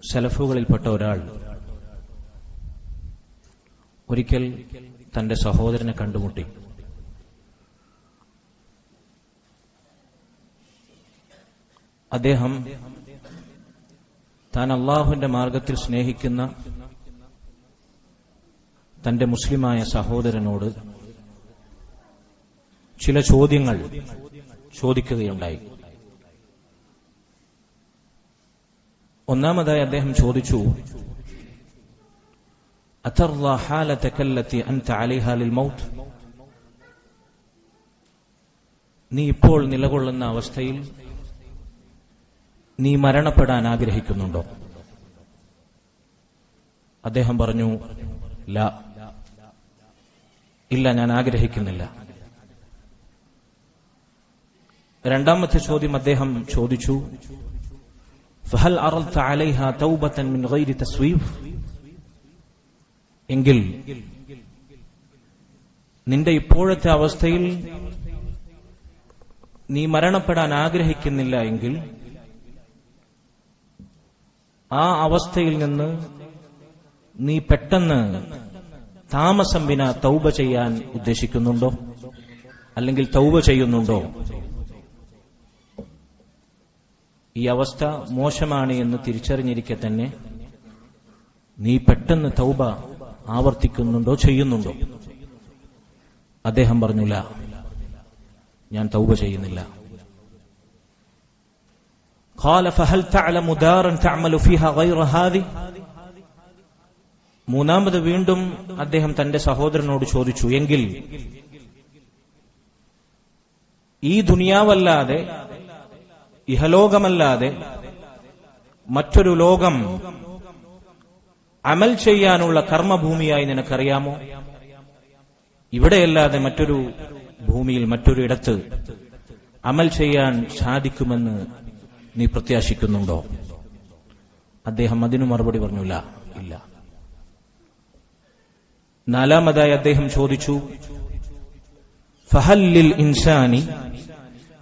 സലഫുകളിൽപ്പെട്ട ഒരാൾ ഒരിക്കൽ തന്റെ സഹോദരനെ കണ്ടുമുട്ടി. അദ്ദേഹം താൻ അള്ളാഹുവിന്റെ മാർഗത്തിൽ സ്നേഹിക്കുന്ന തന്റെ മുസ്ലിമായ സഹോദരനോട് ചില ചോദ്യങ്ങൾ ചോദിക്കുകയുണ്ടായി. ഒന്നാമതായി അദ്ദേഹം ചോദിച്ചു നീ ഇപ്പോൾ നിലകൊള്ളുന്ന അവസ്ഥയിൽ നീ മരണപ്പെടാൻ ആഗ്രഹിക്കുന്നുണ്ടോ? അദ്ദേഹം പറഞ്ഞു ഇല്ല ഞാൻ ആഗ്രഹിക്കുന്നില്ല. രണ്ടാമത്തെ ചോദ്യം അദ്ദേഹം ചോദിച്ചു ഫഹൽ അറൽത്ത അലൈഹ തൗബത്തൻ മിൻ ഗൈരി തസ്വീഫ് എങ്കിൽ നിന്റെ ഇപ്പോഴത്തെ അവസ്ഥയിൽ നീ മരണപ്പെടാൻ ആഗ്രഹിക്കുന്നില്ല എങ്കിൽ ആ അവസ്ഥയിൽ നിന്ന് നീ പെട്ടെന്ന് താമസം വിന തൗബ ചെയ്യാൻ ഉദ്ദേശിക്കുന്നുണ്ടോ? അല്ലെങ്കിൽ തൗബ ചെയ്യുന്നുണ്ടോ? ഈ അവസ്ഥ മോശമാണ് എന്ന് തിരിച്ചറിഞ്ഞിരിക്കെ തന്നെ നീ പെട്ടെന്ന് തൗബ ആവർത്തിക്കുന്നുണ്ടോ ചെയ്യുന്നുണ്ടോ അദ്ദേഹം പറഞ്ഞില്ല ഞാൻ തൗബ ചെയ്യുന്നില്ല قال فهل تعلم دارا تعمل فيها غير هذه മൂന്നാമത് വീണ്ടും അദ്ദേഹം തന്റെ സഹോദരനോട് ചോദിച്ചു എങ്കിൽ ഈ ദുനിയാവല്ലാതെ ഇഹലോകമല്ലാതെ മറ്റൊരു ലോകം അമൽ ചെയ്യാനുള്ള കർമ്മഭൂമിയായി നിനക്കറിയാമോ? ഇവിടെയല്ലാതെ മറ്റൊരു ഭൂമിയിൽ മറ്റൊരു ഇടത്ത് അമൽ ചെയ്യാൻ സാധിക്കുമെന്ന് നീ പ്രത്യാശിക്കുന്നുണ്ടോ? അദ്ദേഹം അതിനു മറുപടി പറഞ്ഞില്ല. ഇല്ല. നാലാമതായി അദ്ദേഹം ചോദിച്ചു ഫഹല്ലിൽ ഇൻസാനി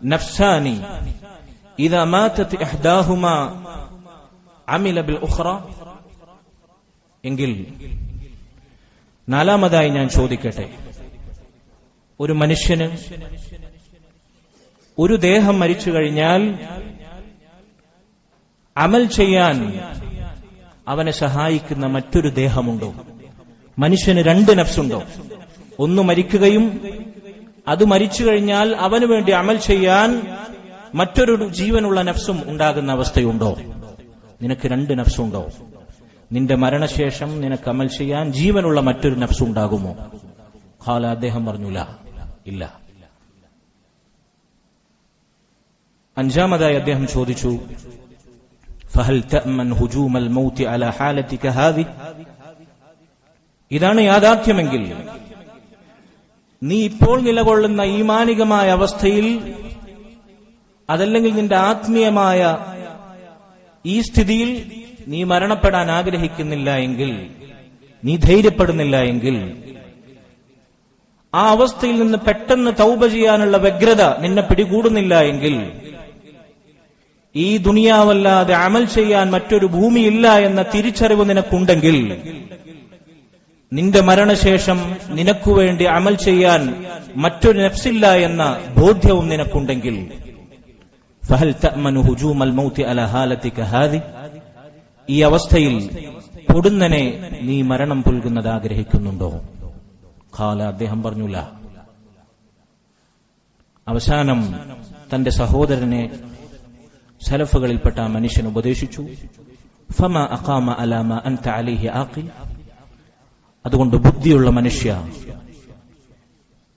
നഫ്സാനി ഇതാ ماتت احداهما عمل بالاخرى ഉഖ്റ എങ്കിൽ നാലാമതായി ഞാൻ ചോദിക്കട്ടെ. ഒരു മനുഷ്യന് ഒരു ദേഹം മരിച്ചു കഴിഞ്ഞാൽ അമൽ ചെയ്യാൻ അവനെ സഹായിക്കുന്ന മറ്റൊരു ദേഹമുണ്ടോ? മനുഷ്യന് രണ്ട് നഫ്സുണ്ടോ? ഒന്ന് മരിക്കുകയും അത് മരിച്ചു കഴിഞ്ഞാൽ അവന് വേണ്ടി അമൽ ചെയ്യാൻ മറ്റൊരു ജീവനുള്ള നഫ്സും ഉണ്ടാകുന്ന അവസ്ഥയുണ്ടോ? നിനക്ക് രണ്ട് നഫ്സുണ്ടോ? നിന്റെ മരണശേഷം നിനക്ക് അമൽ ചെയ്യാൻ ജീവനുള്ള മറ്റൊരു നഫ്സ് ഉണ്ടാകുമോ? ഖാല അദ്ദേഹം പറഞ്ഞുല ഇല്ല. അഞ്ചാമതായി അദ്ദേഹം ചോദിച്ചു ഫഹൽ ഹുജൂമൽ അല ഹാലതിക ഹാദി? ഇതാണ് യാഥാർത്ഥ്യമെങ്കിൽ നീ ഇപ്പോൾ നിലകൊള്ളുന്ന ഈമാനികമായ അവസ്ഥയിൽ അതല്ലെങ്കിൽ നിന്റെ ആത്മീയമായ ഈ സ്ഥിതിയിൽ നീ മരണപ്പെടാൻ ആഗ്രഹിക്കുന്നില്ല എങ്കിൽ നീ ധൈര്യപ്പെടുന്നില്ല എങ്കിൽ ആ അവസ്ഥയിൽ നിന്ന് പെട്ടെന്ന് തൗബ ചെയ്യാനുള്ള വ്യഗ്രത നിന്നെ പിടികൂടുന്നില്ല എങ്കിൽ ഈ ദുനിയാവല്ലാതെ അമൽ ചെയ്യാൻ മറ്റൊരു ഭൂമിയില്ല എന്ന തിരിച്ചറിവ് നിനക്കുണ്ടെങ്കിൽ നിന്റെ മരണശേഷം നിനക്കുവേണ്ടി അമൽ ചെയ്യാൻ മറ്റൊരു നഫ്സില്ല എന്ന ബോധ്യവും നിനക്കുണ്ടെങ്കിൽ ഫഹൽ തഅമനു ഹുജൂമൽ മൗതി അല ഹാലതിക ഹാദി ഈ അവസ്ഥയിൽ പൊടുന്നനെ നീ മരണം പുൽകുന്നത് ആഗ്രഹിക്കുന്നുണ്ടോ? ഖാല അദ്ദേഹം പറഞ്ഞുല അവസാനം തന്റെ സഹോദരനെ സലഫുകളിൽപ്പെട്ട ആ മനുഷ്യൻ ഉപദേശിച്ചു. ഫമ അഖാമ അലാമ അൻത അലൈഹി ആഖിൽ. അതുകൊണ്ട് ബുദ്ധിയുള്ള മനുഷ്യ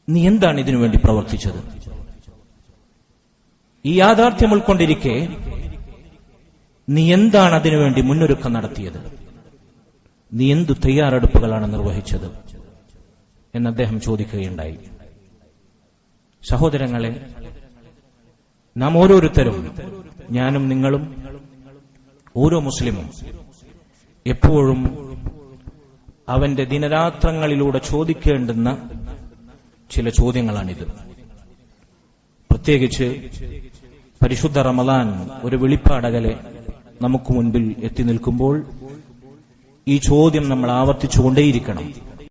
നീ എന്താണ് ഇതിനു വേണ്ടി പ്രവർത്തിച്ചത്? ഈ യാഥാർത്ഥ്യം ഉൾക്കൊണ്ടിരിക്കെ നീ എന്താണ് അതിനുവേണ്ടി മുന്നൊരുക്കം നടത്തിയത്? നീ എന്തു തയ്യാറെടുപ്പുകളാണ് നിർവഹിച്ചത്? എന്ന് അദ്ദേഹം ചോദിക്കുകയുണ്ടായി. സഹോദരങ്ങളെ നാം ഓരോരുത്തരും ഞാനും നിങ്ങളും ഓരോ മുസ്ലിമും എപ്പോഴും അവന്റെ ദിനരാത്രങ്ങളിലൂടെ ചോദിക്കേണ്ടുന്ന ചില ചോദ്യങ്ങളാണിത്. പ്രത്യേകിച്ച് പരിശുദ്ധ റമദാൻ ഒരു വെളിപ്പാടകലെ നമുക്ക് മുൻപിൽ എത്തി നിൽക്കുമ്പോൾ ഈ ചോദ്യം നമ്മൾ ആവർത്തിച്ചുകൊണ്ടേയിരിക്കണം.